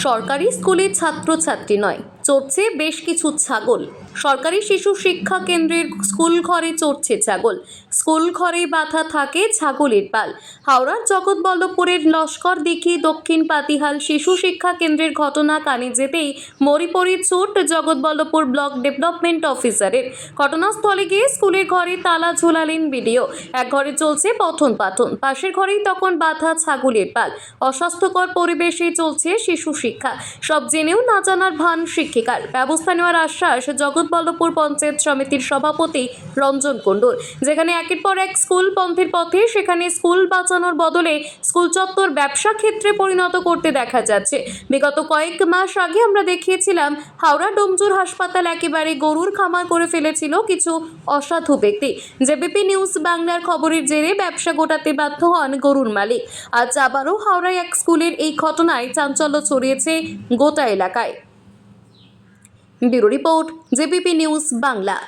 সরকারি স্কুলের ছাত্রছাত্রী নয়। চড়ছে বেশ কিছু ছাগল। সরকারি শিশু শিক্ষা কেন্দ্রের স্কুল ঘরে চড়ছে ছাগল। স্কুল ঘরে বাঁধা থাকে ছাগলের পাল হাওড়ার জগৎবল্লভপুরের লস্কর দিঘি দক্ষিণ পাতিহাল শিশু শিক্ষা কেন্দ্রের ঘটনা কানে যেতেই মরিপরি চোট জগৎবল্লভপুর ব্লক ডেভেলপমেন্ট অফিসারের। ঘটনাস্থলে গিয়ে স্কুলের ঘরে তালা ঝোলালেন বিডিও। এক ঘরে চলছে পঠন পাঠন। পাশের ঘরেই তখন বাঁধা ছাগলের পাল অস্বাস্থ্যকর পরিবেশে চলছে শিশু শিক্ষা। সব জেনেও না জানার ভান শিক্ষিকার ব্যবস্থা নেওয়ার আশ্বাস জগৎবল্লভপুর পঞ্চায়েত সমিতির সভাপতি রঞ্জন কুণ্ডুর, যেখানে একের পর এক স্কুল বন্ধের পথে সেখানে স্কুল বাঁচানোর বদলে স্কুল চত্বর ব্যবসা ক্ষেত্রে পরিণত করতে দেখা যাচ্ছে। বিগত কয়েক মাস আগে আমরা দেখিয়েছিলাম, হাওড়া ডোমজুর হাসপাতাল একেবারে গরুর খামার করে ফেলেছিল কিছু অসাধু ব্যক্তি। জেবিপি নিউজ বাংলার খবরের জেরে ব্যবসা গোটাতে বাধ্য হন গরুর মালিক। আজ আবারও হাওড়ায় এক স্কুলের এই ঘটনায় চাঞ্চল্য ছড়িয়েছে গোটা এলাকায়। Bureau report JBP news Bangla.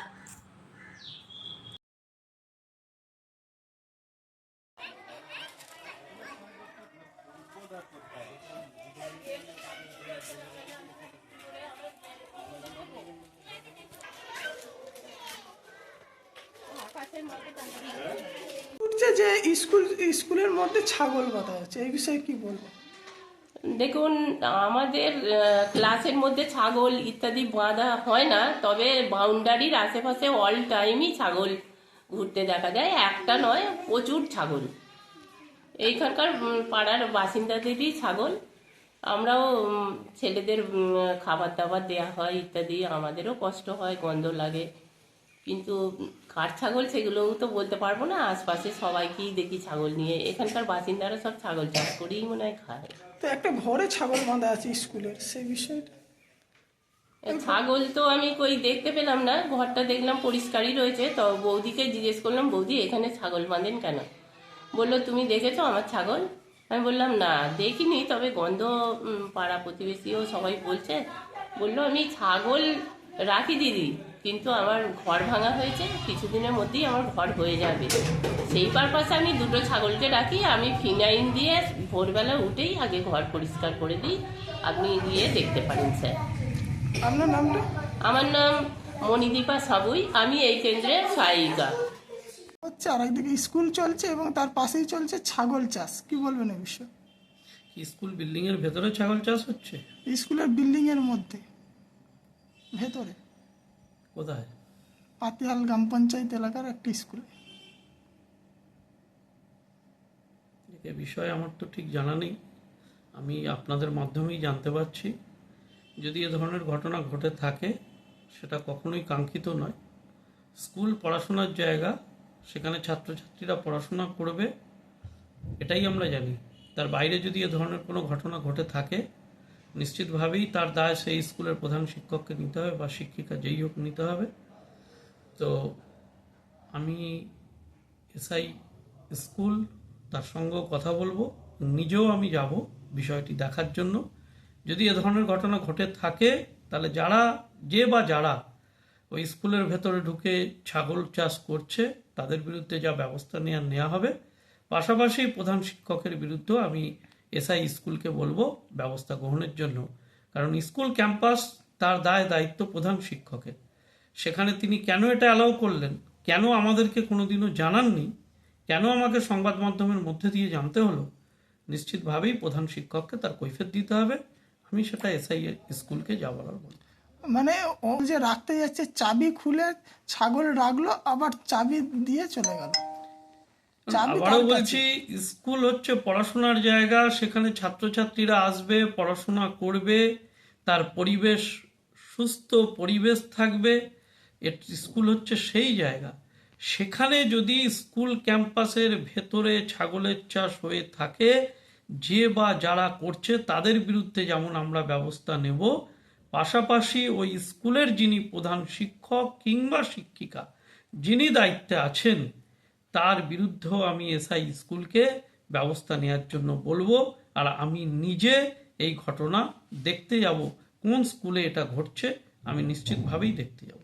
যে স্কুল, স্কুলের মধ্যে ছাগল বাঁধা হচ্ছে, এই বিষয়ে কি বলব? দেখুন, আমাদের ক্লাসের মধ্যে ছাগল ইত্যাদি বাঁধা হয় না, তবে বাউন্ডারির আশেপাশে অল টাইমই ছাগল ঘুরতে দেখা যায়। একটা নয়, প্রচুর ছাগল। এইখানকার পাড়ার বাসিন্দাদেরই ছাগল। আমরাও ছেলেদের খাবার দাবার দেওয়া হয় ইত্যাদি। আমাদেরও কষ্ট হয়, গন্ধ লাগে। কিন্তু কার ছাগল সেগুলোও তো বলতে পারব না। আশপাশে সবাইকেই দেখি ছাগল নিয়ে। এখানকার বাসিন্দারা সব ছাগল চাষ করেই মনে হয় খায়। তো একটা ঘরে ছাগল বাঁধা আছে স্কুলের সেই বিষয়টা? ছাগল তো আমি কই দেখতে পেলাম না। ঘরটা দেখলাম পরিষ্কারই রয়েছে। তো বৌদিকে জিজ্ঞেস করলাম বৌদি এখানে ছাগল বাঁধেন কেন? বলল তুমি দেখেছ আমার ছাগল? আমি বললাম না দেখিনি। তবে গন্ধ পাড়া প্রতিবেশীও সবাই বলছে। বলল আমি ছাগল রাখি দিদি। কিন্তু আমার ঘর ভাঙা হয়েছে কিছুদিনের মধ্যেই আমার ঘর হয়ে যাবে। সেই পারপাসে আমি দুটো ছাগলকে ডাকি আমি ফিনাইন দিয়ে ভোরবেলা উঠেই আগে ঘর পরিষ্কার করে দিই। আপনি গিয়ে দেখতে পারেন স্যার। আপনার নামটা? আমার নাম মণিদীপা সাবুই আমি এই কেন্দ্রের সহায়িকা হচ্ছে আর একদিকে স্কুল চলছে এবং তার পাশেই চলছে ছাগল চাষ। কি বলবেন এই বিষয়ে? স্কুল বিল্ডিং এর ভেতরে ছাগল চাষ হচ্ছে? স্কুলের বিল্ডিং এর মধ্যে ভেতরে। কোথায়? পাতিহাল গ্রাম পঞ্চায়েত এলাকার একটি স্কুলে। এ বিষয়ে আমার তো ঠিক জানা নেই। আমি আপনাদের মাধ্যমেই জানতে পারছি। যদি এ ধরনের ঘটনা ঘটে থাকে সেটা কখনোই কাঙ্ক্ষিত নয়। স্কুল পড়াশোনার জায়গা সেখানে ছাত্রছাত্রীরা পড়াশোনা করবে এটাই আমরা জানি। তার বাইরে যদি এ ধরনের কোনো ঘটনা ঘটে থাকে নিশ্চিতভাবেই তার দায় সেই স্কুলের প্রধান শিক্ষককে নিতে হবে বা শিক্ষিকা যেই হোক নিতে হবে। তো আমি এসআই স্কুল, তার সঙ্গেও কথা বলব নিজেও আমি যাব বিষয়টি দেখার জন্য। যদি এ ধরনের ঘটনা ঘটে থাকে, তাহলে যারা, যে বা যারা ওই স্কুলের ভেতরে ঢুকে ছাগল চাষ করছে, তাদের বিরুদ্ধে যা ব্যবস্থা নেওয়া নেওয়া হবে। পাশাপাশি প্রধান শিক্ষকের বিরুদ্ধেও আমি এসআই স্কুলকে বলব ব্যবস্থা গ্রহণের জন্য। কারণ স্কুল ক্যাম্পাস তার দায় দায়িত্ব প্রধান শিক্ষকের। সেখানে তিনি কেন এটা অ্যালাউ করলেন? কেন আমাদেরকে কোনোদিনও জানাননি? কেন আমাকে সংবাদ মাধ্যমের মধ্যে দিয়ে জানতে হলো? নিশ্চিতভাবেই প্রধান শিক্ষককে তার কৈফিয়ত দিতে হবে। আমি সেটা এসআই স্কুলকে যা বলার বলব মানে ও যে রাখতে যাচ্ছে, চাবি খুলে ছাগল রাখল, আবার চাবি দিয়ে চলে গেল। আবারও বলছি স্কুল হচ্ছে পড়াশোনার জায়গা সেখানে ছাত্রছাত্রীরা আসবে পড়াশোনা করবে তার পরিবেশ সুস্থ পরিবেশ থাকবে। স্কুল হচ্ছে সেই জায়গা। সেখানে যদি স্কুল ক্যাম্পাসের ভেতরে ছাগলের চাষ হয়ে থাকে যে বা যারা করছে তাদের বিরুদ্ধে যেমন আমরা ব্যবস্থা নেব পাশাপাশি ওই স্কুলের যিনি প্রধান শিক্ষক কিংবা শিক্ষিকা যিনি দায়িত্বে আছেন তার বিরুদ্ধেও আমি এসআই স্কুলকে ব্যবস্থা নেওয়ার জন্য বলব আর আমি নিজে এই ঘটনা দেখতে যাব। কোন স্কুলে এটা ঘটছে আমি নিশ্চিতভাবেই দেখতে যাব।